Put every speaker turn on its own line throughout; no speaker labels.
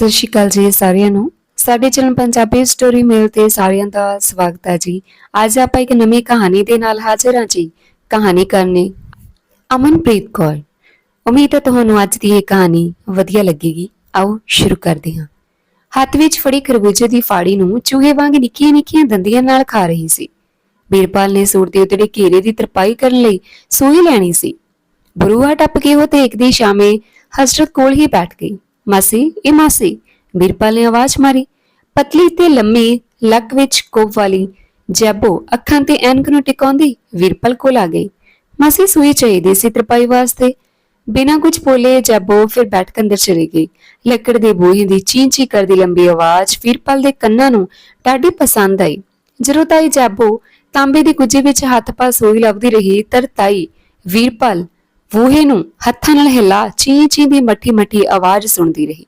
ਸਤਿ ਸ਼੍ਰੀ ਅਕਾਲ ਜੀ ਸਾਰਿਆਂ ਨੂੰ। ਸਾਡੇ ਚੈਨਲ ਪੰਜਾਬੀ ਸਟੋਰੀ ਮੇਲ ਤੇ ਸਾਰਿਆਂ ਦਾ ਸਵਾਗਤ ਹੈ ਜੀ। ਅੱਜ ਆਪਾਂ ਇੱਕ ਨਵੀਂ ਕਹਾਣੀ ਦੇ ਨਾਲ ਹਾਜ਼ਰ ਹਾਂ ਜੀ। ਕਹਾਣੀ ਕਰਨੀ, ਅਮਨਪ੍ਰੀਤ ਕੌਰ। ਉਮੀਦ ਹੈ ਤੁਹਾਨੂੰ ਅੱਜ ਦੀ ਇਹ ਕਹਾਣੀ ਵਧੀਆ ਲੱਗੇਗੀ। ਆਓ ਸ਼ੁਰੂ ਕਰਦੇ ਹਾਂ। ਹੱਥ ਵਿੱਚ ਫੜੀ ਖਰਬੂਜੇ ਦੀ ਫਾੜੀ ਨੂੰ ਚੂਹੇ ਵਾਂਗ ਨਿੱਕੀਆਂ ਨਿੱਕੀਆਂ ਦੰਦੀਆਂ ਨਾਲ ਖਾ ਰਹੀ ਸੀ। ਬੀਰਪਾਲ ਨੇ ਸੂਰ ਦੇ ਉਤੜੇ ਘੇਰੇ ਦੀ ਤਰਪਾਈ ਕਰਨ ਲਈ ਸੂਈ ਲੈਣੀ ਸੀ। ਬਰੂਹਾ ਟੱਪ ਕੇ ਉਹ ਤੇ ਇੱਕ ਸ਼ਾਮੇ ਹਸਰਤ ਕੋਲ ਹੀ ਬੈਠ ਗਈ। ਮਾਸੀ, ਇਹ ਮਾਸੀ, ਬੀਰਪਾਲ ਨੇ ਆਵਾਜ਼ ਮਾਰੀ। ਪਤਲੀ ਤੇ ਲੰਮੀ ਲੱਕ ਵਿੱਚ ਕੋਪ ਵਾਲੀ ਜੈਬੋ ਅੱਖਾਂ ਤੇ ਐਨਕ ਨੂੰ ਟਿਕਾਉਂਦੀ ਵੀਰਪਾਲ ਕੋਲ ਆ ਗਈ। ਮਾਸੀ ਸੂਈ ਚਾਹੀਦੀ ਸੀ ਤਰਪਾਈ ਵਾਸਤੇ। ਬਿਨਾਂ ਕੁਝ ਬੋਲੇ ਜੈਬੋ ਫਿਰ ਬੈਠ ਕੇ ਅੰਦਰ ਚਲੀ ਗਈ। ਲੱਕੜ ਦੇ ਬੂਹੇ ਦੀ ਚੀਂ ਕਰਦੀ ਲੰਬੀ ਆਵਾਜ਼ ਵੀਰਪਾਲ ਦੇ ਕੰਨਾਂ ਨੂੰ ਡਾਢੀ ਪਸੰਦ ਆਈ। ਜਦੋਂ ਤਾਈ ਜੈਬੋ ਤਾਂਬੇ ਦੀ ਕੁੱਜੇ ਵਿੱਚ ਹੱਥ ਪਾ ਸੂਈ ਲੱਭਦੀ ਰਹੀ, ਤਰ ਤਾਈ, ਵੀਰਪਾਲ ਬੂਹੇ ਨੂੰ ਹੱਥਾਂ ਨਾਲ ਹਿਲਾ ਚੀਂ ਚੀਂ ਦੀ ਮੱਠੀ ਮੱਠੀ ਆਵਾਜ਼ ਸੁਣਦੀ ਰਹੀ।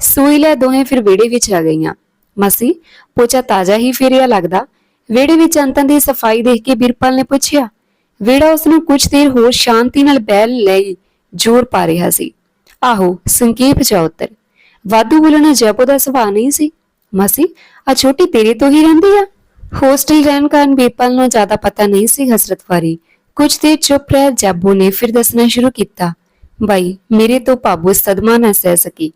ਸੂਈ ਲੈ ਦੋਹੇ ਫਿਰ ਵਿਹੜੇ ਵਿੱਚ ਆ ਗਈਆਂ। ਮਸੀ, ਪੋਚਾ ਤਾਜ਼ਾ ਹੀ ਫੇਰਿਆ ਲੱਗਦਾ। ਵਿਹੜੇ ਵਿੱਚ ਅੰਤਾਂ ਦੀ ਸਫ਼ਾਈ ਦੇਖ ਕੇ ਬਿਰਪਾਲ ਨੇ ਪੁੱਛਿਆ, ਵਿਹੜਾ ਉਸ ਨੂੰ ਕੁਝ ਦੇਰ ਹੋਰ ਸ਼ਾਂਤੀ ਨਾਲ ਬੈਲ ਲਈ ਜ਼ੋਰ ਪਾ ਰਿਹਾ ਸੀ? ਆਹੋ ਸੰਕੇਪ ਜਾ ਉੱਤਰ। ਵਾਧੂ ਬੋਲਣਾ ਜੈਪੋ ਦਾ ਸੁਭਾਅ ਨਹੀਂ ਸੀ? ਮਸੀ ਆ ਛੋਟੀ ਤੇਰੇ ਤੋਂ ਹੀ ਰਹਿੰਦੀ ਆ? ਹੋਸਟਲ ਰਹਿਣ ਕਾਰਨ ਬਿਰਪਾਲ ਨੂੰ ਜ਼ਿਆਦਾ ਪਤਾ ਨਹੀਂ ਸੀ ਹਸਰਤ ਵਾਰੀ ਕੁਝ ਦੇਰ ਚੁੱਪ ਰਹਿ ਜੈਬੋ ਨੇ ਫਿਰ ਦੱਸਣਾ ਸ਼ੁਰੂ ਕੀਤਾ ਬਾਈ ਮੇਰੇ ਤੋਂ ਭਾਬੂ ਸਦਮਾ ਨਾ ਸਹਿ ਸਕੀ।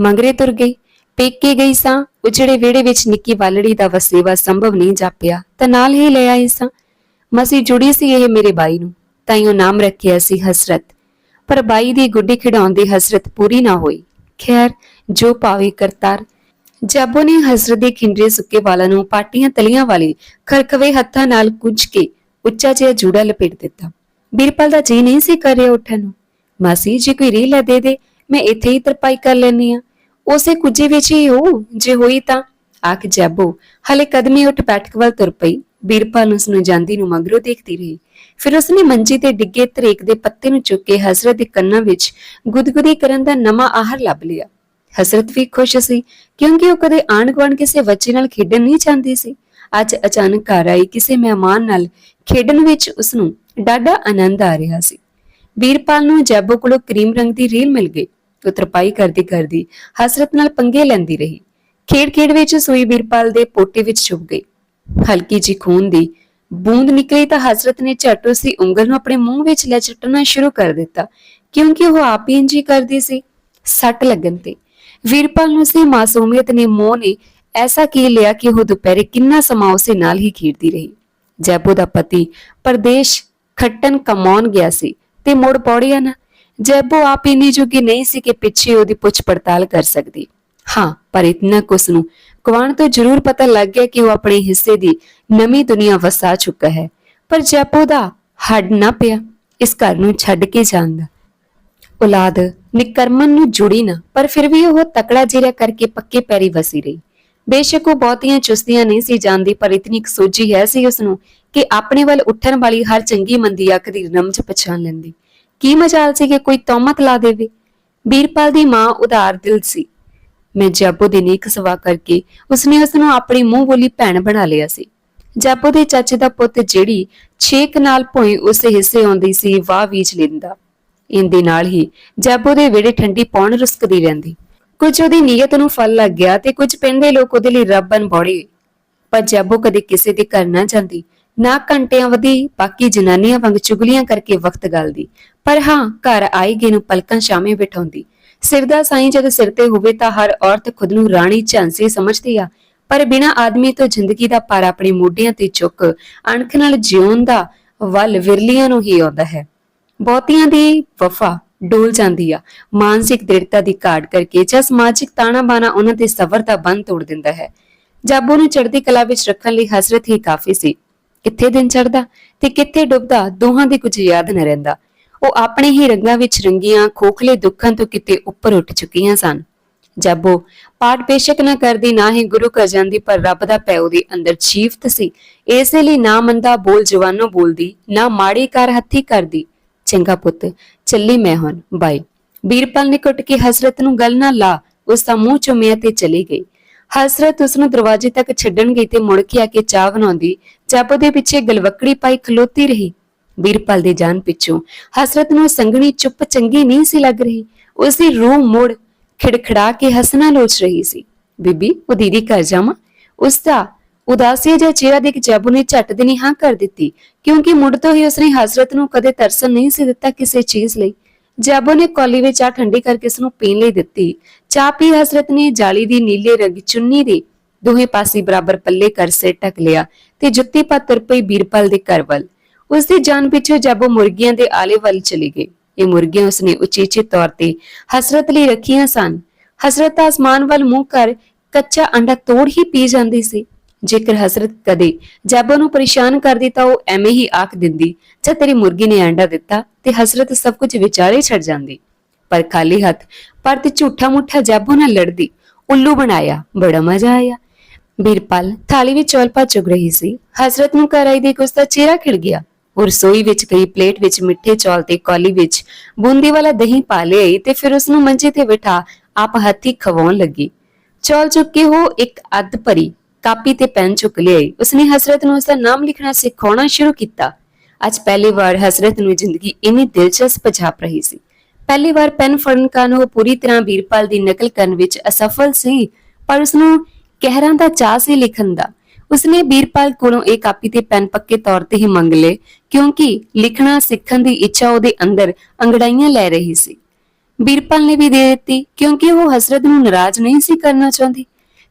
ਮੰਗਰੇ ਤੁਰ ਗਈ, ਪੇਕੇ ਗਈ ਸਾਂ, ਉਜੜੇ ਵਿਹੜੇ ਵਿੱਚ ਨਿੱਕੀ ਵਾਲੜੀ ਦਾ ਵਸੇਵਾ ਸੰਭਵ ਨਹੀਂ ਜਾਪਿਆ, ਤਾਂ ਨਾਲ ਹੀ ਲੈ ਆਈ ਸਾਂ। ਮਸੀ ਜੁੜੀ ਸੀ ਇਹ ਮੇਰੇ ਬਾਈ ਨੂੰ, ਤਾਂ ਉਹ ਨਾਮ ਰੱਖਿਆ ਸੀ ਹਸਰਤ। ਪਰ ਬਾਈ ਦੀ ਗੁੱਡੀ ਖਿਡਾਉਣ ਦੀ ਹਸਰਤ ਪੂਰੀ ਨਾ ਹੋਈ। ਖੈਰ, ਜੋ ਪਾਵੇ ਕਰਤਾਰ। ਜਾਬੋ ਨੇ ਹਸਰਤ ਦੇ ਖਿੰਡਰੇ ਸੁੱਕੇ ਵਾਲਾਂ ਨੂੰ ਪਾਟੀਆਂ ਤਲੀਆਂ ਵਾਲੇ ਖਰਖਵੇ ਹੱਥਾਂ ਨਾਲ ਕੁੰਝ ਕੇ ਉੱਚਾ ਜਿਹਾ ਜੂੜਾ ਲਪੇਟ ਦਿੱਤਾ। ਬਿਰਪਲ ਦਾ ਜੀ ਨਹੀਂ ਸੀ ਕਰ ਰਿਹਾ ਉੱਠਣ ਨੂੰ। ਮਾਸੀ, ਜੀ ਕੋਈ ਰੀਲ ਹੈ ਦੇ ਦੇ, ਮੈਂ ਇੱਥੇ ਹੀ ਤਰਪਾਈ ਕਰ ਲੈਣੀ ਆ ਉਸੇ ਕੁੱਜੇ ਵਿੱਚ ਹੀ ਹੋ, ਜੇ ਹੋਈ ਤਾਂ? ਆਖ ਜੈਬੋ, ਹਲੇ ਕਦਮੀ ਉੱਠ ਬੈਠਕ ਵੱਲ ਤੁਰ ਪਈ। ਬੀਰਪਾਲ ਉਸ ਨੂੰ ਜਾਂਦੀ ਨੂੰ ਮਗਰੋਂ ਦੇਖਦੀ ਰਹੀ। ਫਿਰ ਉਸਨੇ ਮੰਜੀ ਤੇ ਡਿੱਗੇ ਤਰੇਕ ਦੇ ਪੱਤੇ ਨੂੰ ਚੁੱਕ ਕੇ ਹਸਰਤ ਦੇ ਕੰਨਾਂ ਵਿੱਚ ਗੁਦਗੁਦੀ ਕਰਨ ਦਾ ਨਵਾਂ ਆਹਰ ਲੱਭ ਲਿਆ। ਹਸਰਤ ਵੀ ਖੁਸ਼ ਸੀ, ਕਿਉਂਕਿ ਉਹ ਕਦੇ ਆਣ ਗੁਆਂਢ ਕਿਸੇ ਬੱਚੇ ਨਾਲ ਖੇਡਣ ਨਹੀਂ ਚਾਹੁੰਦੀ ਸੀ। ਅੱਜ ਅਚਾਨਕ ਘਰ ਆਈ ਕਿਸੇ ਮਹਿਮਾਨ ਨਾਲ ਖੇਡਣ ਵਿੱਚ ਉਸ ਨੂੰ ਡਾਢਾ ਆਨੰਦ ਆ ਰਿਹਾ ਸੀ। ਵੀਰਪਾਲ ਨੂੰ ਜੈਬੋ ਕੋਲੋਂ ਕਰੀਮ ਰੰਗ ਦੀ ਰੀਲ ਮਿਲ ਗਈ। ਉਹ ਤਰਪਾਈ ਕਰਦੀ ਕਰਦੀ ਹਸਰਤ ਨਾਲ ਪੰਗੇ ਲੈਂਦੀ ਰਹੀ। ਖੇਡ-ਖੇਡ ਵਿੱਚ ਸੂਈ ਵੀਰਪਾਲ ਦੇ ਪੋਟੇ ਵਿੱਚ ਚੁੱਭ ਗਈ। ਹਲਕੀ ਜੀ ਖੂਨ ਦੀ ਬੂੰਦ ਨਿਕਲੀ ਤਾਂ ਹਸਰਤ ਨੇ ਝੱਟ ਉਸਦੀ ਉਂਗਲ ਨੂੰ ਆਪਣੇ ਮੂੰਹ ਵਿੱਚ ਲੈ ਚਟਣਾ ਸ਼ੁਰੂ ਕਰ ਦਿੱਤਾ, ਕਿਉਂਕਿ ਉਹ ਆਪ ਹੀ ਇੰਜੀ ਕਰਦੀ ਸੀ। ਸੱਟ ਲੱਗਣ ਤੇ ਵੀਰਪਾਲ ਨੂੰ ਉਸਦੀ ਮਾਸੂਮੀਅਤ ਨੇ ਮੋਹ ਨੇ ਐਸਾ ਕੀ ਲਿਆ ਕਿ ਉਹ ਦੁਪਹਿਰੇ ਕਿੰਨਾ ਸਮਾਂ ਉਸੇ ਨਾਲ ਹੀ ਖੇਡਦੀ ਰਹੀ? ਜੈਬੋ ਦਾ ਪਤੀ ਪਰਦੇਸ਼ ਖੱਟਣ ਕਮਾਉਣ ਗਿਆ ਸੀ ਤੇ ਮੁੜ ਪੌੜੀਆਂ ਨਾ। ਜੈਬੋ ਆਪ ਇੰਨੀ ਜੋਗੀ ਨਹੀਂ ਸੀ ਕਿ ਪਿੱਛੇ ਉਹਦੀ ਪੁੱਛ ਪੜਤਾਲ ਕਰ ਸਕਦੀ। ਹਾਂ, ਪਰ ਇਤਨਾ ਕੁ ਉਸਨੂੰ ਕਵਾਨ ਤੋਂ ਜ਼ਰੂਰ ਪਤਾ ਲੱਗ ਗਿਆ ਕਿ ਉਹ ਆਪਣੇ ਹਿੱਸੇ ਦੀ ਨਵੀਂ ਦੁਨੀਆ ਵਸਾ ਚੁੱਕਾ ਹੈ। ਪਰ ਜੈਬੋ ਦਾ ਹੱਡ ਨਾ ਪਿਆ, ਇਸ ਘਰ ਨੂੰ ਛੱਡ ਕੇ ਜਾਣ ਔਲਾਦ ਨਿਕਰਮਨ ਨੂੰ ਜੁੜੀ ਨਾ, ਪਰ ਫਿਰ ਵੀ ਉਹ ਤਕੜਾ ਜਿਹਾ ਕਰਕੇ ਪੱਕੇ ਪੈਰੀ ਵਸੀ ਰਹੀ। ਬੇਸ਼ੱਕ ਉਹ ਬਹੁਤੀਆਂ ਚੁਸਤੀਆਂ ਨਹੀਂ ਸੀ ਜਾਂਦੀ ਪਰ ਇਤਨੀ ਸੋਝੀ ਹੈ ਸੀ ਉਸ ਨੂੰ ਕਿ ਆਪਣੇ ਵੱਲ ਉੱਠਣ ਵਾਲੀ ਹਰ ਚੰਗੀ ਮੰਦੀ ਅੱਖ ਦੀ ਰਮਜ ਪਛਾਣ ਲੈਂਦੀ। ਕੀ ਮਜਾਲ ਸੀ ਕਿ ਕੋਈ ਤੌਮਤ ਲਾ ਦੇਵੇ। ਬੀਰਪਾਲ ਦੀ ਮਾਂ ਉਧਾਰ ਦਿਲ ਸੀ। ਮੈਂ ਜਾਬੋ ਦੀ ਨੀਕ ਸਵਾ ਕਰਕੇ ਉਸਨੇ ਉਸ ਨੂੰ ਆਪਣੀ ਮੂੰਹ ਬੋਲੀ ਭੈਣ ਬਣਾ ਲਿਆ ਸੀ। ਜਾਬੋ ਦੇ ਚਾਚੇ ਦਾ ਪੁੱਤ ਜਿਹੜੀ ਛੇਕ ਨਾਲ ਭੋਈ ਉਸ ਹਿੱਸੇ ਆਉਂਦੀ ਸੀ, ਵਾਹ ਵੀਚ ਲੈਂਦਾ। ਇੰਦੇ ਨਾਲ ਹੀ ਜਾਬੋ ਦੇ ਵਿੜੇ ਠੰਡੀ ਪੌਣ ਰੁਸਕਦੀ ਰਹਿੰਦੀ। ਕੁਝ ਉਹਦੀ ਨੀਅਤ ਨੂੰ ਫਲ ਲੱਗ ਗਿਆ ਤੇ ਕੁਝ ਪਿੰਡ ਦੇ ਲੋਕ ਉਹਦੇ ਲਈ ਰੱਬ ਬਣ ਬੋੜੇ। ਪਰ ਜਾਬੋ ਕਦੇ ਕਿਸੇ ਦੇ ਘਰ ਨਾ ਜਾਂਦੀ। ਨਾ ਘੰਟਿਆਂ ਵਧੀ, ਬਾਕੀ ਜਨਾਨੀਆਂ ਵਾਂਗ ਚੁਗਲੀਆਂ ਕਰਕੇ ਵਕਤ ਗਲਦੀ। ਪਰ ਹਾਂ, ਘਰ ਆਈ ਗਏ ਨੂੰ ਪਲਕਾਂ ਸ਼ਾਮੇ ਬਿਠਾਉਂਦੀ। ਸਿਰ ਦਾ ਸਾਈਂ ਜਦ ਸਿਰ ਤੇ ਹੋਵੇ ਤਾਂ ਹਰ ਔਰਤ ਖੁਦ ਨੂੰ ਰਾਣੀ ਝਾਂਸੀ ਸਮਝਦੀ ਆ। ਪਰ ਬਿਨਾ ਆਦਮੀ ਤੋਂ ਜ਼ਿੰਦਗੀ ਦਾ ਭਾਰ ਆਪਣੇ ਮੋਢਿਆਂ ਤੇ ਚੁੱਕ, ਅਣਖ ਨਾਲ ਜਿਉਣ ਦਾ ਵੱਲ ਵਿਰਲੀਆਂ ਨੂੰ ਹੀ ਆਉਂਦਾ ਹੈ। ਬਹੁਤੀਆਂ ਦੀ ਵਫਾ ਡੋਲ ਜਾਂਦੀ ਆ। ਮਾਨਸਿਕ ਦ੍ਰਿੜਤਾ ਦੀ ਘਾਟ ਕਰਕੇ ਜਾਂ ਸਮਾਜਿਕ ਤਾਣਾ ਬਾਣਾ ਉਹਨਾਂ ਦੇ ਸਬਰ ਦਾ ਬੰਦ ਤੋੜ ਦਿੰਦਾ ਹੈ। ਜਾਬੋ ਨੂੰ ਚੜ੍ਹਦੀ ਕਲਾ ਵਿੱਚ ਰੱਖਣ ਲਈ ਹਸਰਤ ਹੀ ਕਾਫੀ ਸੀ। ਕਿੱਥੇ ਦਿਨ ਚੜਦਾ ਤੇ ਕਿੱਥੇ ਡੁੱਬਦਾ ਦੋਹਾਂ ਦੀ ਕੁਝ ਯਾਦ ਨਾ ਰਹਿੰਦਾ। ਉਹ ਆਪਣੇ ਹੀ ਰੰਗਾਂ ਵਿੱਚ ਰੰਗੀਆਂ ਖੋਖਲੇ ਦੁੱਖਾਂ ਤੋਂ ਕਿਤੇ ਉੱਪਰ ਉੱਠ ਚੁੱਕੀਆਂ ਸਨ। ਜਾਬੋ, ਪਾਠ ਬੇਸ਼ਕ ਨਾ ਕਰਦੀ, ਨਾ ਹੀ ਗੁਰੂ ਕਰ ਜਾਂਦੀ, ਪਰ ਰੱਬ ਦਾ ਪੈ ਉਹਦੇ ਅੰਦਰ ਜੀਵਤ ਸੀ। ਇਸੇ ਲਈ ਨਾ ਮੰਦਾ ਬੋਲ ਜਵਾਨੋ ਬੋਲਦੀ, ਨਾ ਮਾੜੀ ਕਰ ਹੱਥੀ ਕਰਦੀ। ਚੰਗਾ ਪੁੱਤ ਚੱਲੀ ਮੈਂ ਹੁਣ, ਬਾਈ। ਬੀਰਪਾਲ ਨੇ ਕੁੱਟ ਕੇ ਹਸਰਤ ਨੂੰ ਗੱਲ ਨਾ ਲਾ, ਉਸ ਦਾ ਮੂੰਹ ਚੁੰਮਿਆ ਤੇ ਚਲੀ ਗਈ। ਹਸਰਤ ਉਸ ਨੂੰ ਦਰਵਾਜ਼ੇ ਤੱਕ ਛੱਡਣ ਗਈ ਤੇ ਮੁੜ ਕੇ ਆ ਕੇ ਚਾਹ ਬਣਾਉਂਦੀ ਜੱਬ ਦੇ ਪਿੱਛੇ ਗਲਵਕੜੀ ਪਾਈ ਖਲੋਤੀ ਰਹੀ। ਬੀਰਪਾਲ ਦੇ ਜਾਨ ਪਿੱਛੋਂ ਹਸਰਤ ਨੂੰ ਸੰਗਣੀ ਚੁੱਪ ਚੰਗੀ ਨਹੀਂ ਸੀ ਲੱਗ ਰਹੀ। ਉਸ ਦੀ ਰੂਹ ਮੁੜ ਖਿੜਖੜਾ ਕੇ ਹੱਸਣਾ ਲੋਚ ਰਹੀ ਸੀ। ਬੀਬੀ, ਉਹ ਦੀਦੀ ਘਰ ਜਾਵਾਂ? ਉਸ ਦਾ ਉਦਾਸੀ ਜਿਹਾ ਚਿਹਰਾ ਦੇਖ ਜੈਬੂ ਨੇ ਝੱਟ ਦੇਣੀ ਹਾਂ ਕਰ ਦਿੱਤੀ, ਕਿਉਂਕਿ ਮੁੱਢ ਤੋਂ ਹੀ ਉਸਨੇ ਹਜ਼ਰਤ ਨੂੰ ਕਦੇ ਤਰਸਨ ਨਹੀਂ ਸੀ ਦਿੱਤਾ ਕਿਸੇ ਚੀਜ਼ ਲਈ। ਜੈਬੂ ਨੇ ਕੌਲੀ ਵਿੱਚ ਚਾਹ ਠੰਡੀ ਕਰਕੇ ਉਸ ਨੂੰ ਪੀਣ ਲਈ ਦਿੱਤੀ। ਚਾਹ ਪੀ ਹਜ਼ਰਤ ਨੇ ਜਾਲੀ ਦੀ ਨੀਲੇ ਰੰਗ ਚੁੰਨੀ ਦੇ ਦੋਹੇ ਪਾਸੇ ਬਰਾਬਰ ਪੱਲੇ ਕਰ ਸਿਰ ਢੱਕ ਲਿਆ ਤੇ ਜੁੱਤੀ ਪਾ ਤੁਰ ਪਈ ਬੀਰਪਾਲ ਦੇ ਘਰ ਵੱਲ। ਉਸ ਦੀ ਜਾਨ ਪਿੱਛੇ ਜੈਬੂ ਮੁਰਗੀਆਂ ਦੇ ਆਲੇ ਵੱਲ ਚਲੀ ਗਈ। ਇਹ ਮੁਰਗੀਆਂ ਉਸਨੇ ਉਚੇਚੇ ਤੌਰ ਤੇ ਹਸਰਤ ਲਈ ਰੱਖੀਆਂ ਸਨ। ਹਸਰਤ ਆਸਮਾਨ ਵੱਲ ਮੂੰਹ ਕਰ ਕੱਚਾ ਅੰਡਾ ਤੋੜ ਹੀ ਪੀ ਜਾਂਦੀ ਸੀ। ਜੇਕਰ ਹਸਰਤ ਕਦੇ ਜੈਬੋ ਨੂੰ ਪਰੇਸ਼ਾਨ ਕਰਦੀ ਤਾਂ ਉਹ ਐਵੇਂ ਹੀ ਆਖ ਦਿੰਦੀ ਜਦ ਤੇਰੀ ਮੁਰਗੀ ਨੇ ਅੰਡਾ ਦਿੱਤਾ ਤੇ ਹਸਰਤ ਸਭ ਕੁਝ ਵਿਚਾਰੇ ਛੱਡ ਜਾਂਦੀ। ਪਰ ਖਾਲੀ ਹੱਥ ਪਰ ਤੇ ਝੂਠਾ ਮੁੱਠਾ ਜੈਬੋ ਨਾਲ ਲੜਦੀ, ਉੱਲੂ ਬਣਾਇਆ, ਬੜਾ ਮਜ਼ਾ ਆਇਆ। ਬੀਰਪਲ ਥਾਲੀ ਵਿੱਚ ਚੌਲ ਪਾ ਚੁਗ ਰਹੀ ਸੀ। ਹਸਰਤ ਨੂੰ ਘਰ ਆਈ ਦੇਖ ਉਸ ਚਿਹਰਾ ਖਿੜ ਗਿਆ। ਉਹ ਰਸੋਈ ਵਿੱਚ ਗਈ, ਪਲੇਟ ਵਿੱਚ ਮਿੱਠੇ ਚੌਲ ਤੇ ਕੌਲੀ ਵਿੱਚ ਬੂੰਦੀ ਵਾਲਾ ਦਹੀਂ ਪਾ ਲਿਆਈ ਤੇ ਫਿਰ ਉਸ ਨੂੰ ਮੰਜੇ ਤੇ ਬਿਠਾ ਆਪ ਹੱਥੀ ਖਵਾਉਣ ਲੱਗੀ। ਚੌਲ ਚੁੱਕ ਕੇ ਉਹ ਇੱਕ ਅੱਧ ਭਰੀ ਕਾਪੀ ਤੇ ਪੈਨ ਚੁੱਕ ਲਿਆਈ। ਉਸਨੇ ਹਸਰਤ ਨੂੰ ਉਸਦਾ ਨਾਮ ਲਿਖਣਾ ਸਿਖਾਉਣਾ ਸ਼ੁਰੂ ਕੀਤਾ। ਅੱਜ ਪਹਿਲੀ ਵਾਰ ਹਸਰਤ ਨੂੰ ਜ਼ਿੰਦਗੀ ਇੰਨੀ ਦਿਲਚਸਪ ਜਾਪ ਰਹੀ ਸੀ। ਪਹਿਲੀ ਵਾਰ ਪੈਨ ਫੜਨ ਕਾਰਨ ਉਹ ਪੂਰੀ ਤਰ੍ਹਾਂ ਵੀਰਪਾਲ ਦੀ ਨਕਲ ਕਰਨ ਵਿੱਚ ਅਸਫਲ ਸੀ, ਪਰ ਉਸਨੂੰ ਕਹਿਰਾਂ ਦਾ ਚਾਹ ਸੀ ਲਿਖਣ ਦਾ। ਉਸਨੇ ਵੀਰਪਾਲ ਕੋਲੋਂ ਇਹ ਕਾਪੀ ਤੇ ਪੈਨ ਪੱਕੇ ਤੌਰ ਤੇ ਹੀ ਮੰਗ ਲਏ, ਕਿਉਂਕਿ ਲਿਖਣਾ ਸਿੱਖਣ ਦੀ ਇੱਛਾ ਉਹਦੇ ਅੰਦਰ ਅੰਗੜਾਈਆਂ ਲੈ ਰਹੀ ਸੀ। ਵੀਰਪਾਲ ਨੇ ਵੀ ਦੇ ਦਿੱਤੀ, ਕਿਉਂਕਿ ਉਹ ਹਸਰਤ ਨੂੰ ਨਾਰਾਜ਼ ਨਹੀਂ ਸੀ ਕਰਨਾ ਚਾਹੁੰਦੀ।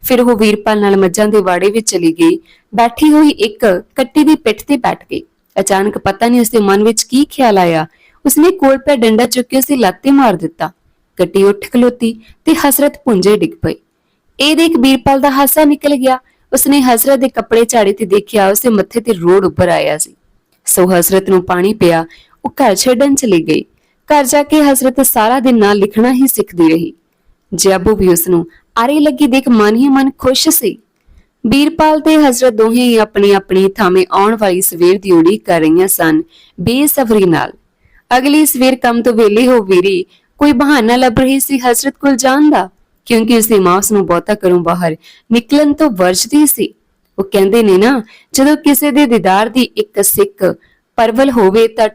ਫਿਰ ਉਹ ਵੀਰਪਾਲ ਨਾਲ ਮੱਝਾਂ ਦੇ ਵਾੜੇ ਵਿੱਚ ਚਲੀ ਗਈ। ਬੈਠੀ ਹੋਈ ਇੱਕ ਕੱਟੀ ਦੀ ਪਿੱਠ ਤੇ ਬੈਠ ਗਈ। ਅਚਾਨਕ ਪਤਾ ਨਹੀਂ ਉਸਦੇ ਮਨ ਵਿੱਚ ਕੀ ਖਿਆਲ ਆਇਆ। ਉਸਨੇ ਕੋਲ ਪੈ ਡੰਡਾ ਚੁੱਕ ਕੇ ਉਸੇ ਲੱਤੇ ਮਾਰ ਦਿੱਤਾ। ਕੱਟੀ ਉੱਠ ਖਲੋਤੀ ਤੇ ਹਸਰਤ ਪੁੰਜੇ ਡਿੱਗ ਪਈ। ਇਹ ਦੇਖ ਵੀਰਪਾਲ ਦਾ ਹਾਸਾ ਨਿਕਲ ਗਿਆ। ਉਸਨੇ ਹਸਰਤ ਦੇ ਕੱਪੜੇ ਝਾੜੇ ਤੇ ਦੇਖਿਆ ਉਸਦੇ ਮੱਥੇ ਤੇ ਰੋੜ ਉੱਪਰ ਆਇਆ ਸੀ। ਸੋ ਹਸਰਤ ਨੂੰ ਪਾਣੀ ਪਿਆ, ਉਹ ਘਰ ਛੱਡਣ ਚਲੀ ਗਈ। ਘਰ ਜਾ ਕੇ ਹਸਰਤ ਸਾਰਾ ਦਿਨ ਨਾਲ ਲਿਖਣਾ ਹੀ ਸਿੱਖਦੀ ਰਹੀ। ਜੈਬੂ ਵੀ ਉਸ ਨੂੰ ਆਰੇ ਲੱਗੀ ਦੇਖ ਮਨ ਹੀ ਮਨ ਖੁਸ਼ ਸੀ। ਬੀਰਪਾਲ ਤੇ ਹਜ਼ਰਤ ਦੋਹੇ ਹੀ ਆਪਣੀ ਆਪਣੀ ਥਾਵੇਂ ਆਉਣ ਵਾਲੀ ਸਵੇਰ ਦੀ ਉਡੀਕ ਕਰ ਰਹੀਆਂ ਸਨ, ਬੇਸਬਰੀ ਨਾਲ। ਅਗਲੀ ਸਵੇਰ ਕੰਮ ਤੋਂ ਵੇਲੇ ਹੋ ਵੀਰੀ, ਕੋਈ ਬਹਾਨਾ ਲੱਭ ਰਹੀ ਸੀ ਹਜ਼ਰਤ ਕੋਲ ਜਾਣ ਦਾ? ਕਿਉਂਕਿ ਉਸਦੀ ਮਾਂ ਉਸ ਨੂੰ ਬਹੁਤਾ ਘਰੋਂ ਬਾਹਰ ਨਿਕਲਣ ਤੋਂ ਵਰਜਦੀ ਸੀ। ਉਹ ਕਹਿੰਦੇ ਨੇ ਨਾ, ਜਦੋਂ ਕਿਸੇ ਦੇ ਦੀਦਾਰ ਦੀ ਇੱਕ ਸਿੱਕ ਪਰਵਲ ਹੋਵੇ ਤਾਂ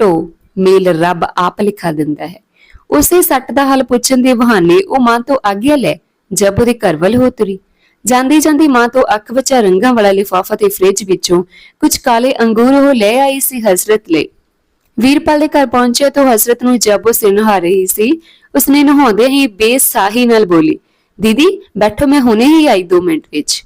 ਢੋ ਮੇਲ ਰੱਬ ਆਪ ਲਿਖਾ ਦਿੰਦਾ ਹੈ। ਉਸੇ ਸੱਟ ਦਾ ਹੱਲ ਪੁੱਛਣ ਦੇ ਬਹਾਨੇ ਉਹ ਮਾਂ ਤੋਂ ਆਗਿਆ ਲੈ ਜਦ ਉਹਦੇ ਘਰ ਵੱਲ ਹੋ ਤੁਰੀ। ਜਾਂਦੀ ਜਾਂਦੀ ਮਾਂ ਤੋਂ ਅੱਖ ਵਿੱਚ ਰੰਗਾਂ ਵਾਲਾ ਲਿਫਾਫਾ ਤੇ ਫ੍ਰਿਜ ਵਿੱਚੋਂ ਕੁਝ ਕਾਲੇ ਅੰਗੂਰ ਉਹ ਲੈ ਆਈ ਸੀ ਹਜ਼ਰਤ ਲਈ। ਵੀਰਪਾਲ ਦੇ ਘਰ ਪਹੁੰਚਿਆ ਤਾਂ ਹਜ਼ਰਤ ਨੂੰ ਜਬ ਉਹ ਸਿਰ ਨਹਾ ਰਹੀ ਸੀ, ਉਸਨੇ ਨਹਾਉਂਦੇ ਹੀ ਬੇਸਾਹੀ ਨਾਲ ਬੋਲੀ, ਦੀਦੀ, ਬੈਠੋ, ਮੈਂ ਹੁਣੇ ਹੀ ਆਈ 2 ਮਿੰਟ ਵਿੱਚ।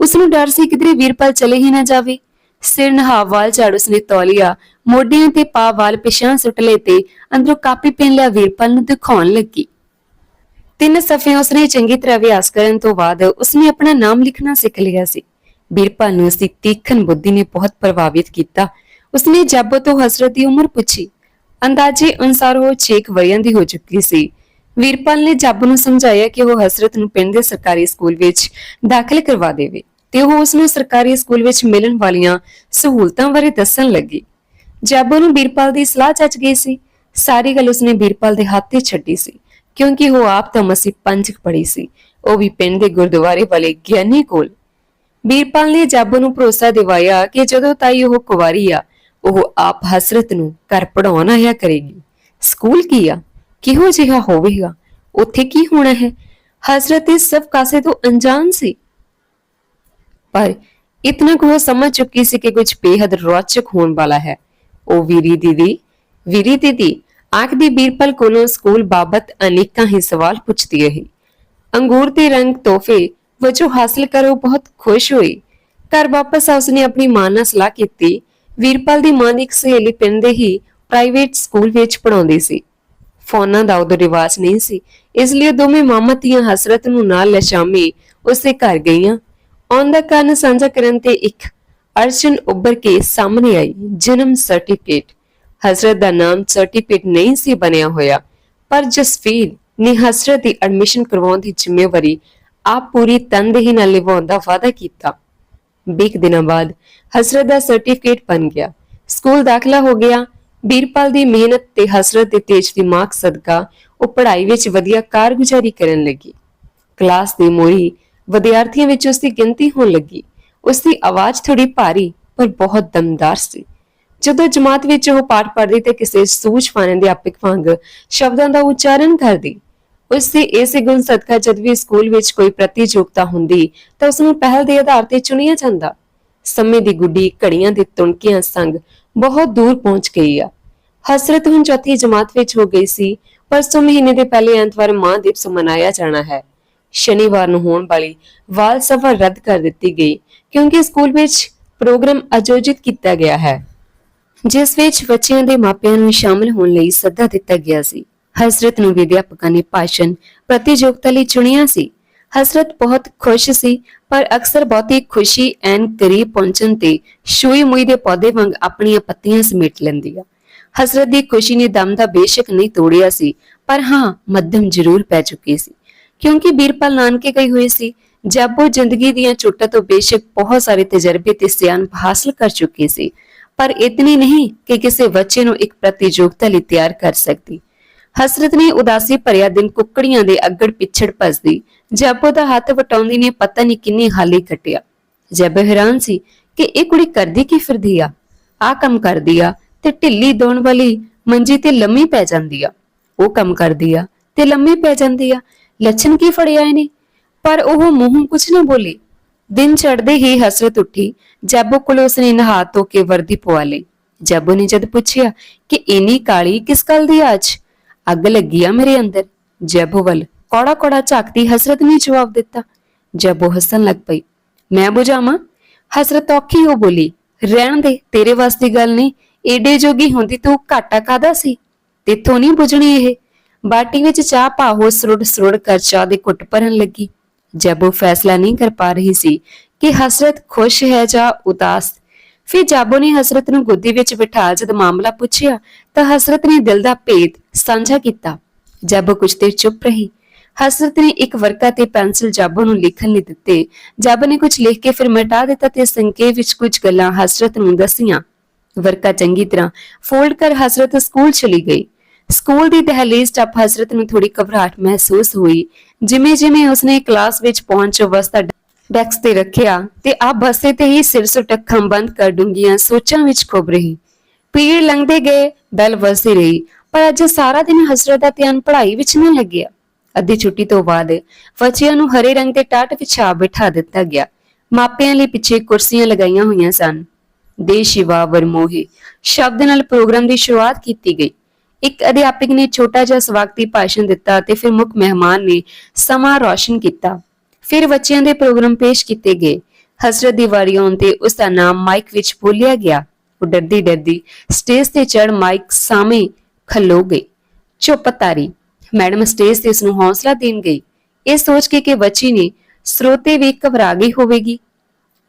ਉਸ ਨੂੰ ਡਰ ਸੀ ਕਿਧਰੇ ਵੀਰਪਾਲ ਚਲੇ ਹੀ ਨਾ ਜਾਵੇ। ਸਿਰ ਨਹਾ ਵਾਲ ਝਾੜ ਉਸਨੇ ਤੌਲੀਆ, ਮੋਢਿਆਂ ਤੇ ਪਾ ਵਾਲ ਪਿਛਾਂ ਸੁੱਟ ਲਏ ਤੇ ਅੰਦਰੋਂ ਕਾਪੀ ਪੀਣ ਲਿਆ ਵੀਰਪਾਲ ਨੂੰ ਦਿਖਾਉਣ ਲੱਗੀ। ਤਿੰਨ ਸਫ਼ੇ ਉਸਨੇ ਚੰਗੀ ਤਰ੍ਹਾਂ ਅਭਿਆਸ ਕਰਨ ਤੋਂ ਬਾਅਦ ਉਸਨੇ ਆਪਣਾ ਨਾਮ ਲਿਖਣਾ ਸਿੱਖ ਲਿਆ ਸੀ। ਬੀਰਪਾਲ ਨੂੰ ਉਸਦੀ ਤੀਖਣ ਬੁੱਧੀ ਨੇ ਬਹੁਤ ਪ੍ਰਭਾਵਿਤ ਕੀਤਾ। ਉਸਨੇ ਜੱਬੋ ਤੋਂ ਹਸਰਤ ਦੀ ਉਮਰ ਪੁੱਛੀ। ਅੰਦਾਜ਼ੇ ਅਨੁਸਾਰ ਉਹ 6 ਵਰਿਆਂ ਦੀ ਹੋ ਚੁੱਕੀ ਸੀ। ਵੀਰਪਾਲ ਨੇ ਜੱਬ ਨੂੰ ਸਮਝਾਇਆ ਕਿ ਉਹ ਹਸਰਤ ਨੂੰ ਪਿੰਡ ਦੇ ਸਰਕਾਰੀ ਸਕੂਲ ਵਿੱਚ ਦਾਖਲ ਕਰਵਾ ਦੇਵੇ ਤੇ ਉਹ ਉਸ ਨੂੰ ਸਰਕਾਰੀ ਸਕੂਲ ਵਿੱਚ ਮਿਲਣ ਵਾਲੀਆਂ ਸਹੂਲਤਾਂ ਬਾਰੇ ਦੱਸਣ ਲੱਗੀ। ਜੱਬੋ ਨੂੰ ਵੀਰਪਾਲ ਦੀ ਸਲਾਹ ਚੱਜ ਗਈ ਸੀ। ਸਾਰੀ ਗੱਲ ਉਸਨੇ ਵੀਰਪਾਲ ਦੇ ਹੱਥ ਤੇ ਛੱਡੀ ਸੀ। ਕਿਉਂਕਿ ਉਹ ਆਪ ਤਾਂ ਮਸੀ ਪੰਜ ਪੜੀ ਸੀ ਉਹ ਵੀ ਪਿੰਡ ਦੇ ਗੁਰਦੁਆਰੇ ਵਾਲੇ ਗਿਆਨੀ ਕੋਲ ਵੀਰਪਾਲ ਨੇ ਜਾਬੋ ਨੂੰ ਭਰੋਸਾ ਦਿਵਾਇਆ ਕਿ ਜਦੋਂ ਤਾਈ ਉਹ ਕੁਵਾਰੀ ਆ ਉਹ ਆਪ ਹਸਰਤ ਨੂੰ ਘਰ ਪੜਾਉਣ ਆਇਆ ਕਰੇਗੀ ਸਕੂਲ ਕੀ ਆ ਕਿਹੋ ਜਿਹਾ ਹੋਵੇਗਾ ਉੱਥੇ ਕੀ ਹੋਣਾ ਹੈ ਹਸਰਤ ਇਸ ਸਭ ਕਾਸੇ ਤੋਂ ਅਣਜਾਣ ਸੀ ਪਰ ਇਤਨਾ ਕੁ ਸਮਝ ਚੁੱਕੀ ਸੀ ਕਿ ਕੁਝ ਬੇਹੱਦ ਰੌਚਕ ਹੋਣ ਵਾਲਾ ਹੈ ਉਹ ਵੀਰੀ ਦੀਦੀ ਵੀਰੀ ਦੀਦੀ ਆਖਦੀ ਬੀਰਪਲ ਕੋਲੋਂ ਸਕੂਲ ਬਾਬਤ ਅਨੇਕਾਂ ਹੀ ਸਵਾਲ ਪੁੱਛਦੀ ਰਹੀ। ਅੰਗੂਰ ਦੇ ਰੰਗ ਤੋਹਫੇ ਵਜੋਂ ਹਾਸਲ ਕਰ ਬਹੁਤ ਖੁਸ਼ ਹੋਈ। ਘਰ ਵਾਪਸ ਉਸਨੇ ਆਪਣੀ ਮਾਂ ਨਾਲ ਸਲਾਹ ਕੀਤੀ। ਵੀਰਪਲ ਦੀ ਮਾਂ ਦੀ ਇੱਕ ਸਹੇਲੀ ਪਿੰਡ ਦੇ ਹੀ ਪ੍ਰਾਈਵੇਟ ਸਕੂਲ ਵਿੱਚ ਪੜਾਉਂਦੀ ਸੀ। ਫੋਨਾਂ ਦਾ ਉਦੋਂ ਰਿਵਾਜ ਨਹੀਂ ਸੀ। ਇਸ ਲਈ ਦੋਵੇਂ ਮਾਮਾ ਧੀਆਂ ਹਸਰਤ ਨੂੰ ਨਾਲ ਲੈ ਸ਼ਾਮੀ ਉਸਦੇ ਘਰ ਗਈਆਂ। ਆਉਂਦਾ ਕਾਰਨ ਸਾਂਝਾ ਕਰਨ ਤੇ ਇੱਕ ਅਰਜਨ ਉੱਭਰ ਕੇ ਸਾਹਮਣੇ ਆਈ, ਜਨਮ ਸਰਟੀਫਿਕੇਟ ਹਜ਼ਰਤ ਦਾ ਨਾਮ ਸਰਟੀਫਿਕੇਟ ਨਹੀਂ ਸੀ ਬਣਿਆ ਹੋਇਆ, ਪਰ ਜਸਵੀਰ ਨੇ ਹਜ਼ਰਤ ਦੀ ਐਡਮਿਸ਼ਨ ਕਰਵਾਉਣ ਦੀ ਜ਼ਿੰਮੇਵਾਰੀ ਆਪ ਪੂਰੀ ਤਨਦੇਹੀ ਨਾਲ ਨਿਭਾਉਣ ਦਾ ਵਾਅਦਾ ਕੀਤਾ। ਵੀਕ ਦਿਨਾਂ ਬਾਅਦ ਹਜ਼ਰਤ ਦਾ ਸਰਟੀਫਿਕੇਟ ਬਣ ਗਿਆ। ਸਕੂਲ ਦਾਖਲਾ ਹੋ ਗਿਆ। ਵੀਰਪਾਲ ਦੀ ਮਿਹਨਤ ਤੇ ਹਜ਼ਰਤ ਦੇ ਤੇਜ ਦਿਮਾਗ ਸਦਕਾ ਉਹ ਪੜ੍ਹਾਈ ਵਿੱਚ ਵਧੀਆ ਕਾਰਗੁਜ਼ਾਰੀ ਕਰਨ ਲੱਗੀ। ਕਲਾਸ ਦੇ ਮੋਰੀ ਵਿਦਿਆਰਥੀਆਂ ਵਿੱਚ ਉਸ ਦੀ ਗਿਣਤੀ ਹੋਣ ਲੱਗੀ। ਉਸ ਦੀ ਆਵਾਜ਼ ਥੋੜੀ ਭਾਰੀ, ਪਰ ਬਹੁਤ ਦਮਦਾਰ ਸੀ। ਜਦੋਂ ਜਮਾਤ ਵਿੱਚ ਉਹ ਪਾਠ ਪੜ੍ਹਦੀ ਤੇ ਕਿਸੇ ਸੂਝ ਫਾਨ ਅਧਿਆਪਕ ਵਾਂਗ ਸ਼ਬਦਾਂ ਦਾ ਉਚਾਰਨ ਕਰਦੀ, ਉਸ ਦੇ ਇਸੇ ਗੁਣ ਸਦਕਾ ਜਦ ਵੀ ਸਕੂਲ ਵਿੱਚ ਕੋਈ ਪ੍ਰਤੀਯੋਗਤਾ ਹੁੰਦੀ ਤਾਂ ਉਸ ਨੂੰ ਪਹਿਲ ਦੇ ਆਧਾਰ ਤੇ ਚੁਣਿਆ ਜਾਂਦਾ। ਸਮੇਂ ਦੀ ਗੁੱਡੀ ਘੜੀਆਂ ਦੇ ਤੁਣਕਿਆਂ ਸੰਗ ਬਹੁਤ ਦੂਰ ਪਹੁੰਚ ਗਈ ਆ। ਹਸਰਤ ਹੁਣ ਚੌਥੀ ਜਮਾਤ ਵਿੱਚ ਹੋ ਗਈ ਸੀ ਪਰਸੋਂ ਮਹੀਨੇ ਦੇ ਪਹਿਲੇ ਐਤਵਾਰ ਮਾਂ ਦਿਵਸ ਮਨਾਇਆ ਜਾਣਾ ਹੈ। ਸ਼ਨੀਵਾਰ ਨੂੰ ਹੋਣ ਵਾਲੀ ਵਾਲ ਸਭਾ ਰੱਦ ਕਰ ਦਿੱਤੀ ਗਈ, ਕਿਉਂਕਿ ਸਕੂਲ ਵਿੱਚ ਪ੍ਰੋਗਰਾਮ ਆਯੋਜਿਤ ਕੀਤਾ ਗਿਆ ਹੈ। ਜਿਸ ਵਿੱਚ ਬੱਚਿਆਂ ਦੇ ਮਾਪਿਆਂ ਨੂੰ ਸ਼ਾਮਲ ਹੋਣ ਲਈ ਸੱਦਾ ਦਿੱਤਾ ਗਿਆ ਸੀ। ਹਜ਼ਰਤ ਨੂੰ ਵਿਦਿਆਪਕਾਂ ਨੇ ਭਾਸ਼ਣ ਪ੍ਰਤੀਯੋਗਤਾ ਲਈ ਚੁਣਿਆ ਸੀ। ਹਜ਼ਰਤ ਬਹੁਤ ਖੁਸ਼ ਸੀ, ਪਰ ਅਕਸਰ ਬਹੁਤੀ ਖੁਸ਼ੀ ਐਨ ਕਰੀਬ ਪਹੁੰਚਣ ਤੇ ਸ਼ੂਈ ਮੁਈ ਦੇ ਪੌਦੇ ਵਾਂਗ ਆਪਣੀਆਂ ਪੱਤੀਆਂ ਸਮੇਟ ਲੈਂਦੀ ਆ। ਹਸਰਤ ਦੀ ਖੁਸ਼ੀ ਨੇ ਦਮ ਦਾ ਬੇਸ਼ੱਕ ਨਹੀਂ ਤੋੜਿਆ ਸੀ, ਪਰ ਹਾਂ, ਮੱਧਮ ਜ਼ਰੂਰ ਪੈ ਚੁੱਕੀ ਸੀ। ਕਿਉਂਕਿ ਬੀਰਪਾਲ ਨਾਨਕੇ ਗਈ ਹੋਈ ਸੀ ਜਦ ਉਹ ਜ਼ਿੰਦਗੀ ਦੀਆਂ ਚੋਟਾਂ ਤੋਂ ਬੇਸ਼ੱਕ ਬਹੁਤ ਸਾਰੇ ਤਜਰਬੇ ਤੇ ਸਿਆਣਪ ਹਾਸਲ ਕਰ ਚੁੱਕੀ ਸੀ। ਪਰ ਇਤਨੀ ਨਹੀਂ ਕਿ ਕਿਸੇ ਬੱਚੇ ਨੂੰ ਇੱਕ ਪ੍ਰਤੀਯੋਗਤਾ ਲਈ ਤਿਆਰ ਕਰ ਸਕਦੀ। ਹਸਰਤ ਨੇ ਉਦਾਸੀ ਭਰਿਆ ਦਿਨ ਕੁੱਕੜੀਆਂ ਦੇ ਅੱਗੜ ਪਿੱਛੜ ਭੱਜਦੀ। ਜੱਬੋ ਦਾ ਹੱਥ ਵਟਾਉਂਦੀ ਨੇ ਪਤਾ ਨਹੀਂ ਕਿੰਨੀ ਹਾਲੀ ਕੱਟਿਆ ਜੱਬੋ ਹੈਰਾਨ ਸੀ ਕਿ ਇਹ ਕੁੜੀ ਕਰਦੀ ਕੀ ਫਿਰਦੀ ਆ? ਆ ਕੰਮ ਕਰਦੀ ਆ ਤੇ ਢਿੱਲੀ ਦੋਣ ਵਾਲੀ ਮੰਜੀ ਤੇ ਲੰਮੀ ਪੈ ਜਾਂਦੀ ਆ। ਉਹ ਕੰਮ ਕਰਦੀ ਆ ਤੇ ਲੰਮੀ ਪੈ ਜਾਂਦੀ ਆ। ਲੱਛਣ ਕੀ ਫੜਿਆ ਇਹਨੇ? ਪਰ ਉਹ ਮੂੰਹੋਂ ਕੁਝ ਨਾ ਬੋਲੀ। ਦਿਨ ਚੜ੍ਹਦੇ ਹੀ ਹਸਰਤ ਉੱਠੀ। ਜੱਬੋ ਕੋਲ ਉਸਨੇ ਨਹਾ ਧੋ ਕੇ ਵਰਦੀ ਪਵਾ ਲਈ। ਜੱਬੋ ਨੇ ਜਦ ਪੁੱਛਿਆ ਕਿ ਇਨੀ ਕਾਲੀ ਕਿਸ ਗੱਲ ਦੀ ਆ ਅੱਗ ਲੱਗੀ ਆ ਮੇਰੇ ਅੰਦਰ। ਜੱਬੋ ਵੱਲ ਕੋੜਾ ਕੋੜਾ ਝਾਕਦੀ ਹਸਰਤ ਨੇ ਜਵਾਬ ਦਿੱਤਾ। ਜੱਬੋ ਹੱਸਣ ਲੱਗ ਪਈ। ਮੈਂ ਬੁਝਾਵਾਂ? ਹਸਰਤ ਔਖੀ ਹੋ ਬੋਲੀ, ਰਹਿਣ ਦੇ, ਤੇਰੇ ਵਾਸਤੇ ਗੱਲ ਨਹੀਂ। ਏਡੇ ਜੋਗੀ ਹੁੰਦੀ ਤੂੰ ਘਾਟਾ ਕਾਦਾ ਸੀ? ਤੇਥੋਂ ਨਹੀਂ ਬੁਝਣੀ ਇਹ? ਬਾਟੀ ਵਿੱਚ ਚਾਹ ਪਾ ਹੋ ਸਰੁੜ ਸਰੁੜ ਕਰ ਚਾਹ ਦੇ ਕੁੱਟ ਭਰਨ ਲੱਗੀ। ਜਦ ਉਹ ਫੈਸਲਾ ਨਹੀਂ ਕਰ ਪਾ ਰਹੀ ਸੀ ਕਿ ਹਸਰਤ ਖੁਸ਼ ਹੈ ਜਾਂ ਉਦਾਸ, ਫਿਰ ਜਾਬੋ ਨੇ ਹਸਰਤ ਨੂੰ ਗੋਦੀ ਵਿੱਚ ਬਿਠਾ ਜਦ ਮਾਮਲਾ ਪੁੱਛਿਆ ਤਾਂ ਹਸਰਤ ਨੇ ਦਿਲ ਦਾ ਭੇਦ ਸਾਂਝਾ ਕੀਤਾ। ਜਾਬੋ ਕੁਝ ਦੇਰ ਚੁੱਪ ਰਹੀ ਹਸਰਤ ਨੇ ਇੱਕ ਵਰਕਾ ਤੇ ਪੈਨਸਲ ਜਾਬੋ ਨੂੰ ਲਿਖਣ ਲਈ ਦਿੱਤੇ। ਜਾਬੋ ਨੇ ਕੁਝ ਲਿਖ ਕੇ ਫਿਰ ਮਿਟਾ ਦਿੱਤਾ ਤੇ ਸੰਖੇਪ ਵਿੱਚ ਕੁਝ ਗੱਲਾਂ ਹਸਰਤ ਨੂੰ ਦੱਸੀਆਂ। ਵਰਕਾ ਚੰਗੀ ਤਰ੍ਹਾਂ ਫੋਲਡ ਕਰ ਹਸਰਤ ਸਕੂਲ ਚਲੀ ਗਈ। ਸਕੂਲ ਦੀ ਦਹਲੀਜ਼ ਟੱਪ ਹਸਰਤ ਨੂੰ ਥੋੜੀ ਘਬਰਾਹਟ ਮਹਿਸੂਸ ਹੋਈ ਜਿਵੇਂ ਜਿਵੇਂ ਉਸਨੇ ਕਲਾਸ ਵਿੱਚ ਪਹੁੰਚ ਵਸਤਾ ਡੈਸਕ ਤੇ ਰੱਖਿਆ ਤੇ ਆ ਬਸੇ ਤੇ ਹੀ ਸਿਰ ਸੁਟੱਖਾਂ ਬੰਦ ਕਰ ਡੂੰਗੀਆਂ ਸੋਚਾਂ ਵਿੱਚ ਖੁੱਭ ਰਹੀ। ਪੀੜ ਲੰਘਦੇ ਗਏ, ਬੈਲ ਵਸਦੀ ਰਹੀ, ਪਰ ਅੱਜ ਸਾਰਾ ਦਿਨ ਹਸਰਤ ਦਾ ਧਿਆਨ ਪੜ੍ਹਾਈ ਵਿੱਚ ਨਾ ਲੱਗਿਆ। ਅੱਧੀ ਛੁੱਟੀ ਤੋਂ ਬਾਅਦ ਬੱਚਿਆਂ ਨੂੰ ਹਰੇ ਰੰਗ ਦੇ ਟਾਟ ਵਿਛਾ ਬਿਠਾ ਦਿੱਤਾ ਗਿਆ। ਮਾਪਿਆਂ ਲਈ ਪਿੱਛੇ ਕੁਰਸੀਆਂ ਲਗਾਈਆਂ ਹੋਈਆਂ ਸਨ। ਦੇ ਸ਼ਿਵਾ ਵਰਮੋਹੇ ਸ਼ਬਦ ਨਾਲ ਪ੍ਰੋਗਰਾਮ ਦੀ ਸ਼ੁਰੂਆਤ ਕੀਤੀ ਗਈ। ਇੱਕ ਅਧਿਆਪਕ ਨੇ ਛੋਟਾ ਜਿਹਾ ਸਵਾਗਤੀ ਭਾਸ਼ਣ ਦਿੱਤਾ ਤੇ ਫਿਰ ਮੁੱਖ ਮਹਿਮਾਨ ਨੇ ਸਮਾਂ ਰੌਸ਼ਨ ਕੀਤਾ। ਫਿਰ ਬੱਚਿਆਂ ਦੇ ਪ੍ਰੋਗਰਾਮ ਪੇਸ਼ ਕੀਤੇ ਗਏ। ਹਜ਼ਰਤ ਦੀ ਵਾਰੀ ਆਉਣ ਤੇ ਉਸ ਦਾ ਨਾਮ ਮਾਈਕ ਵਿੱਚ ਬੋਲਿਆ ਗਿਆ। ਉਹ ਡਰਦੀ ਡਰਦੀ ਸਟੇਜ ਤੇ ਚੜ ਮਾਈਕ ਸਾਹਮਣੇ ਖਲੋ ਗਈ। ਚੁੱਪ ਤਾਰੀ, ਮੈਡਮ ਸਟੇਜ ਤੇ ਉਸ ਨੂੰ ਹੌਸਲਾ ਦੇਣ ਗਈ। ਇਹ ਸੋਚ ਕੇ ਕਿ ਬੱਚੀ ਨੇ ਸਰੋਤੇ ਵੀ ਘਬਰਾ ਗਈ ਹੋਵੇਗੀ।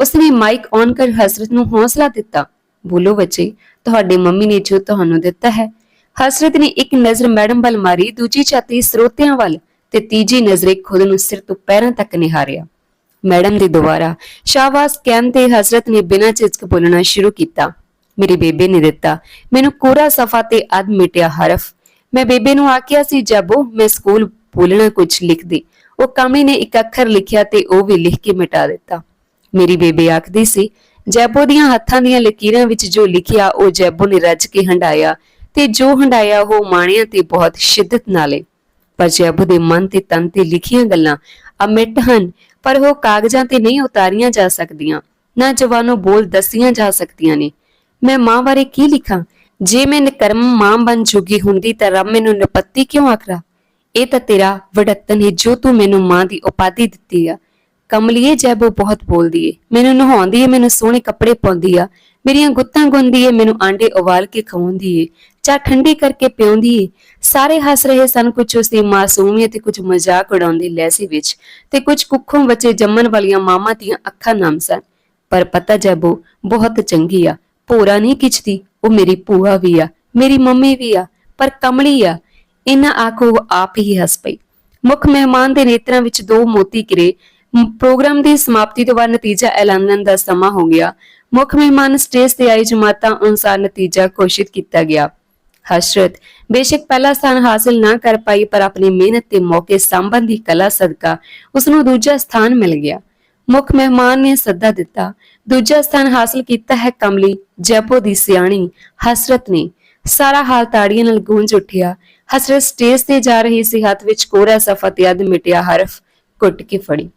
ਉਸਨੇ ਮਾਈਕ ਔਨ ਕਰ ਹਸਰਤ ਨੂੰ ਹੌਸਲਾ ਦਿੱਤਾ। ਬੋਲੋ ਬੱਚੇ, ਤੁਹਾਡੇ ਮੰਮੀ ਨੇ ਜੋ ਤੁਹਾਨੂੰ ਦਿੱਤਾ ਹੈ ਹਸਰਤ ਨੇ ਇੱਕ ਨਜ਼ਰ ਮੈਡਮ ਵੱਲ ਮਾਰੀ, ਦੂਜੀ ਝਾਤੀ ਸਰੋਤਿਆਂ ਵੱਲ ਤੇ ਤੀਜੀ ਨਜ਼ਰੇ ਖੁਦ ਨੂੰ ਸਿਰ ਤੋਂ ਪੈਰਾਂ ਤੱਕ ਨਿਹਾਰਿਆ। ਮੈਡਮ ਦੀ ਦੁਬਾਰਾ ਸ਼ਾਬਾਸ਼ ਕਹਿਣ ਤੇ ਹਸਰਤ ਨੇ ਬਿਨਾਂ ਝਿਜਕ ਬੋਲਣਾ ਸ਼ੁਰੂ ਕੀਤਾ। ਮੇਰੇ ਬੇਬੇ ਨੇ ਦਿੱਤਾ। ਮੈਨੂੰ ਕੋਰਾ ਸਫਾ ਤੇ ਅਧ ਮਿਟਿਆ ਹਰਫ। ਮੈਂ ਬੇਬੇ ਨੂੰ ਆਖਿਆ ਸੀ, ਜਬੋ, ਮੈਂ ਸਕੂਲ ਬੋਲਣਾ ਕੁਝ ਲਿਖ ਦੇ ਉਹ ਕਾਮੀ ਨੇ ਇੱਕ ਅੱਖਰ ਲਿਖਿਆ ਤੇ ਉਹ ਵੀ ਲਿਖ ਕੇ ਮਿਟਾ ਦਿੱਤਾ। ਮੇਰੀ ਬੇਬੇ ਆਖਦੀ ਸੀ, ਜੈਬੋ ਦੀਆਂ ਹੱਥਾਂ ਦੀਆਂ ਲਕੀਰਾਂ ਵਿੱਚ ਜੋ ਲਿਖਿਆ, ਉਹ ਜੈਬੋ ਨੇ ਰੱਜ ਕੇ ਹੰਡਾਇਆ ਤੇ ਜੋ ਹੰਡਾਇਆ ਉਹ ਮਾਣਿਆ ਤੇ ਬਹੁਤ ਸ਼ਿੱਦਤ ਨਾਲੇ ਪਰ ਜੈਬੋ ਦੇ ਮਨ ਤੇ ਤਨ ਤੇ ਲਿਖੀਆਂ ਗੱਲਾਂ ਅਮਿੱਟ ਹਨ, ਪਰ ਉਹ ਕਾਗਜ਼ਾਂ ਤੇ ਨਹੀਂ ਉਤਾਰੀਆਂ ਜਾ ਸਕਦੀਆਂ, ਨਾ ਜਵਾਨੋਂ ਬੋਲ ਦਸੀਆਂ ਜਾ ਸਕਦੀਆਂ ਨੇ। ਮੈਂ ਮਾਂ ਬਾਰੇ ਕੀ ਲਿਖਾਂ? ਜੇ ਮੈਂ ਨਕਰਮ ਮਾਂ ਬਣ ਚੁੱਕੀ ਹੁੰਦੀ ਤਾਂ ਰੱਬ ਮੈਨੂੰ ਨਪੱਤੀ ਕਿਉਂ ਆਖਰਾ ਇਹ ਤਾਂ ਤੇਰਾ ਵਡੱਤਨ ਹੈ ਜੋ ਤੂੰ ਮੈਨੂੰ ਮਾਂ ਦੀ ਉਪਾਧੀ ਦਿੱਤੀ ਆ। ਕਮਲੀਏ ਜੈਬੋ ਬਹੁਤ ਬੋਲਦੀ ਏ। ਮੈਨੂੰ ਨਹਾਉਂਦੀ ਏ, ਮੈਨੂੰ ਸੋਹਣੇ ਕੱਪੜੇ ਪਾਉਂਦੀ ਆ। ਮੇਰੀਆਂ ਗੁੱਤਾਂ ਗੁੰਦੀ ਏ, ਮੈਨੂੰ ਆਂਡੇ ਉਬਾਲ ਕੇ ਖਵਾਉਂਦੀ ਏ। ਚਾਹ ਠੰਡੀ ਕਰਕੇ ਪਿਉਂਦੀ ਏ। ਸਾਰੇ ਹੱਸ ਰਹੇ ਸਨ ਕੁਝ ਉਸ ਦੀ ਮਾਸੂਮੀਅਤ ਤੇ ਕੁਝ ਮਜ਼ਾਕ ਉਡਾਉਂਦੀ ਲੈਸੀ ਵਿੱਚ ਤੇ ਕੁਝ ਕੁੱਖੋਂ ਬੱਚੇ ਜੰਮਣ ਵਾਲੀਆਂ ਮਾਮਾ ਦੀਆਂ ਅੱਖਾਂ ਨਮ ਸਨ। ਪਰ ਪਤਾ ਜੈਬੋ, ਬਹੁਤ ਚੰਗੀ ਆ। ਭੋਰਾ ਨਹੀਂ ਖਿੱਚਦੀ, ਉਹ ਮੇਰੀ ਭੂਆ ਵੀ ਆ, ਮੇਰੀ ਮੰਮੀ ਵੀ ਆ, ਪਰ ਕਮਲੀ ਆ। ਇਹਨਾਂ ਆਖੋ ਆਪ ਹੀ ਹੱਸ ਪਈ। ਮੁੱਖ ਮਹਿਮਾਨ ਦੇ ਨੇਤਰਾਂ ਵਿੱਚ ਦੋ ਮੋਤੀ ਕਿਰੇ ਪ੍ਰੋਗਰਾਮ ਦੀ ਸਮਾਪਤੀ ਤੋਂ ਬਾਅਦ ਨਤੀਜਾ ਐਲਾਨਣ ਦਾ ਸਮਾਂ ਹੋ ਗਿਆ। ਮੁੱਖ ਮਹਿਮਾਨ ਸਟੇਜ ਤੇ ਆਈ ਜਮਾਤਾਂ ਅਨੁਸਾਰ ਨਤੀਜਾ ਘੋਸ਼ਿਤ ਕੀਤਾ ਗਿਆ। ਹਸ਼ਰਤ ਬੇਸ਼ੱਕ ਪਹਿਲਾ ਸਥਾਨ ਹਾਸਲ ਨਾ ਕਰ ਪਾਈ, ਪਰ ਆਪਣੀ ਮਿਹਨਤ ਤੇ ਮੌਕੇ ਸਾਂਭਣ ਦੀ ਕਲਾ ਸਦਕਾ ਉਸ ਨੂੰ ਦੂਜਾ ਸਥਾਨ ਮਿਲ ਗਿਆ। ਮੁੱਖ ਮਹਿਮਾਨ ਨੇ ਸੱਦਾ ਦਿੱਤਾ, ਦੂਜਾ ਸਥਾਨ ਹਾਸਲ ਕੀਤਾ ਹੈ ਕਮਲੀ ਜੈਪੋ ਦੀ ਸਿਆਣੀ ਹਸਰਤ ਨੇ। ਸਾਰਾ ਹਾਲ ਤਾੜੀਆਂ ਨਾਲ ਗੂੰਜ ਉੱਠਿਆ। ਹਸਰਤ ਸਟੇਜ ਤੇ ਜਾ ਰਹੀ ਸੀ, ਹੱਥ ਵਿੱਚ ਕੋਰਾ ਸਫਾ ਤੇ ਅੱਧ ਮਿਟਿਆ ਹਰਫ ਕੁੱਟ ਕੇ ਫੜੀ।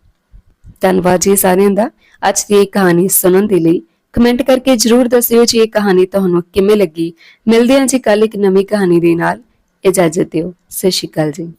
ਧੰਨਵਾਦ ਜੀ ਸਾਰਿਆਂ ਦਾ। ਅੱਜ ਦੀ ਇਹ ਕਹਾਣੀ ਸੁਣਨ ਦੇ ਲਈ ਕਮੈਂਟ ਕਰਕੇ ਜਰੂਰ ਦੱਸਿਓ ਜੀ ਇਹ ਕਹਾਣੀ ਤੁਹਾਨੂੰ ਕਿਵੇਂ ਲੱਗੀ। ਮਿਲਦੇ ਹਾਂ ਜੀ ਕੱਲ ਇੱਕ ਨਵੀਂ ਕਹਾਣੀ ਦੇ ਨਾਲ। ਇਜਾਜ਼ਤ ਦਿਓ। ਸਤਿ ਸ਼੍ਰੀ ਅਕਾਲ ਜੀ।